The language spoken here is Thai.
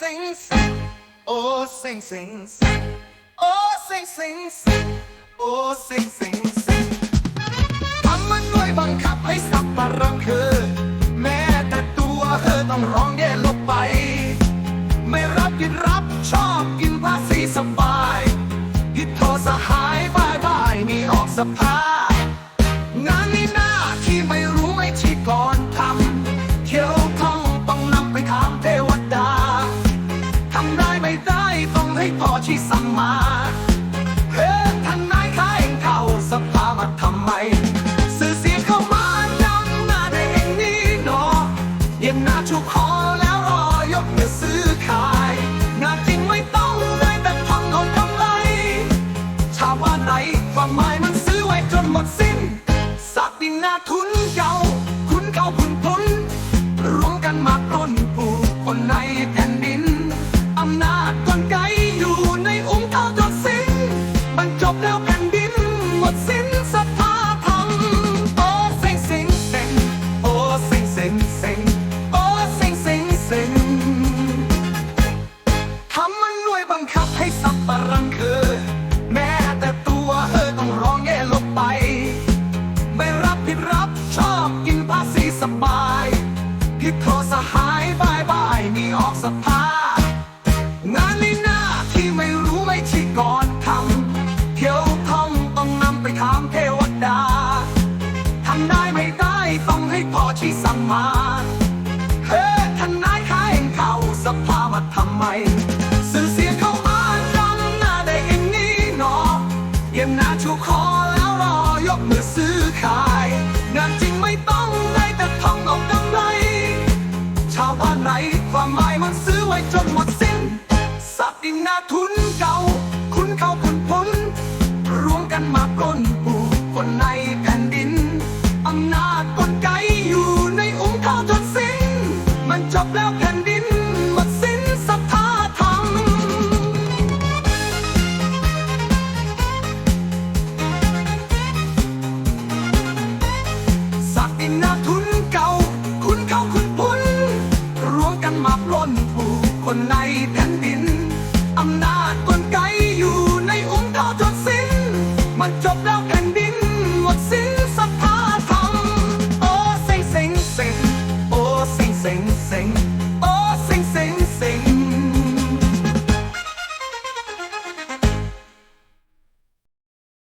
สิงสิงโอ้สิงสิงสิงโอ้สิงสิงสิงโอ้สิงสิงสิงทำมันด้วยบังคับให้สับปะรังคือ แม้แต่ตัวเธอต้องร้องแย่ลบไป ไม่รับกินรับชอบกินภาษีสบายพิดโทษสหายบายบายมีออกสภางานนี้ ได้ต้องให้พอที่สั่งมาเฮ้ท่านนายข้าเองเข้าสภามาทำไม สื่อเสียเข้ามานำหน้าได้เองนี่เนาะเย็นหน้าชุกคอแล้วรอยกมือซื้อขายงานจริงไม่ต้องได้แต่ท่องเอากำไรชาวบ้านไหนความหมายมันซื้อไว้จนหมดสิ้น สักดินหน้าทุนเก่าคุณเก่าคุณพุนรวมกันมาปล้นผู้คนในแผ่ แล้วแผ่นดินหมดสิ้นสภาธรรมโอ้เซ็งเซ็งเซ็งโอ้เซ็งเซ็งเซ็งโอ้เซ็งเซ็งเซ็งทำมันด้วยบังคับให้สับปะรังคือ แม้แต่ตัวเธอต้องร้องแย่ลบไป ไม่รับผิดรับชอบกินภาษีสบาย ผิดโทษสหายบายบายมีออกสภา มาเฮ้ทนายข้าเองเขาสภามาทำไม สื่อเสียงเข้ามาจำหน้าได้เองนี่หนอเยี่ยมหน้าชูคอแล้วรอยกมือซื้อขายงานจริงไม่ต้องได้แต่ท่องเอากำไร ชาวบ้านไหนความหมาย หมดสิ้นศรัทธาธรรม ศักดินาทุนเก่า คุณเก่าคุณพุรวมกันมาปลนผู้คนในแผ่นดิน อำนาจกลไกอยู่ในองค์ดาจนสิ้น มันจบแล้ว